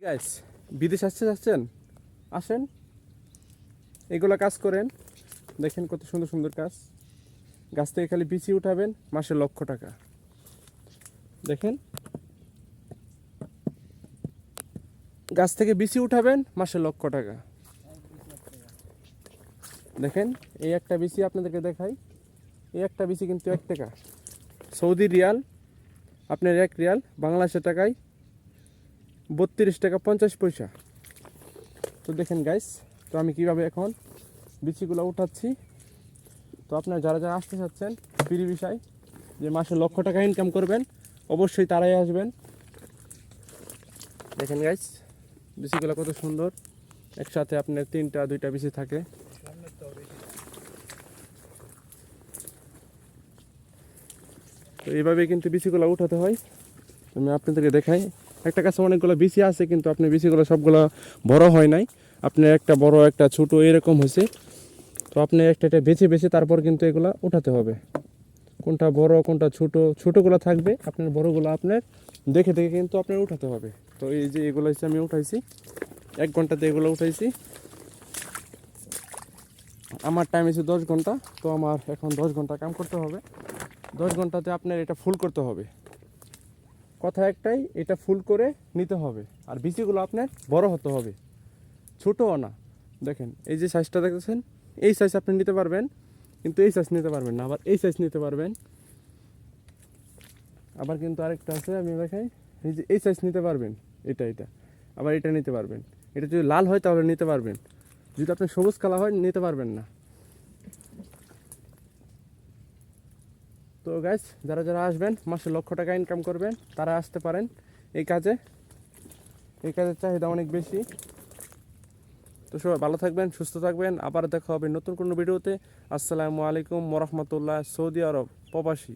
Guys বিদেশ আসছে যাচ্ছেন? আসেন। এগুলা কাজ করেন। দেখেন কত সুন্দর সুন্দর কাজ। গাছ থেকে খালি বিচি উঠাবেন, মাসে লক্ষ টাকা। দেখেন। গাছ থেকে বিচি উঠাবেন, মাসে লক্ষ টাকা। দেখেন, এই একটা বিচি আপনাদেরকে দেখাই। এই একটা বিচি কিন্তু এক টাকা। সৌদি রিয়াল, আপনার এক রিয়াল, বাংলাদেশের টাকায় বত্রিশ টাকা পঞ্চাশ পয়সা। তো দেখেন গাইস তো আমি কীভাবে এখন বিচিগুলো উঠাচ্ছি? তো আপনারা যারা যারা আসতে চাচ্ছেন ফ্রি বিষয়, যে মাসে লক্ষ টাকা ইনকাম করবেন, অবশ্যই তারাই আসবেন। দেখেন গাইস বিচিগুলো কত সুন্দর। একসাথে আপনার তিনটা, দুইটা বিচি থাকে। তো এইভাবে কিন্তু বিচিগুলো উঠাতে হয়। আমি আপনাদেরকে দেখাই। একটা কাছে অনেকগুলো বিচি আছে, কিন্তু আপনি বিচিগুলো সবগুলো বড় হয় নাই। আপনার একটা বড়, একটা ছোট এরকম হয়েছে। তো আপনি একটা একটা বেছে বেছে তারপর কিন্তু এগুলা উঠাতে হবে। কোনটা বড়, কোনটা ছোট, ছোটোগুলো থাকবে। আপনার, বড়গুলো আপনার দেখে দেখে কিন্তু আপনার উঠাতে হবে। তো এই যে এগুলো হচ্ছে আমি উঠাইছি। এক ঘন্টাতে এগুলো উঠাইছি। আমার টাইম আছে দশ ঘণ্টা। তো আমার এখন দশ ঘণ্টা কাম করতে হবে। দশ ঘন্টাতে আপনার এটা ফুল করতে হবে। কথা একটাই, এটা ফুল করে নিতে হবে। আর বিচিগুলো আপনার বড় হতে হবে। ছোটও না। দেখেন, এই যে সাইজটা দেখতেছেন, এই সাইজ আপনি নিতে পারবেন, কিন্তু এই সাইজ নিতে পারবেন না, আবার এই সাইজ নিতে পারবেন। আবার কিন্তু আরেকটা আছে, আমি দেখাই, এই যে এই সাইজ নিতে পারবেন, এটা এটা। আবার এটা নিতে পারবেন। এটা যদি লাল হয় তাহলে নিতে পারবেন। যদি আপনি সবুজ কালার হয়, নিতে পারবেন না। তো গাইস যারা যারা আসবেন, মাসে লক্ষ টাকা ইনকাম করবেন, তারা আসতে পারেন এই কাজে। এই কাজের চাহিদা অনেক বেশি। তো সবাই ভালো থাকবেন, সুস্থ থাকবেন। আবার দেখা হবে নতুন কোনো ভিডিওতে। আসসালামু আলাইকুম মরহমতুল্লাহ সৌদি আরব, প্রবাসী।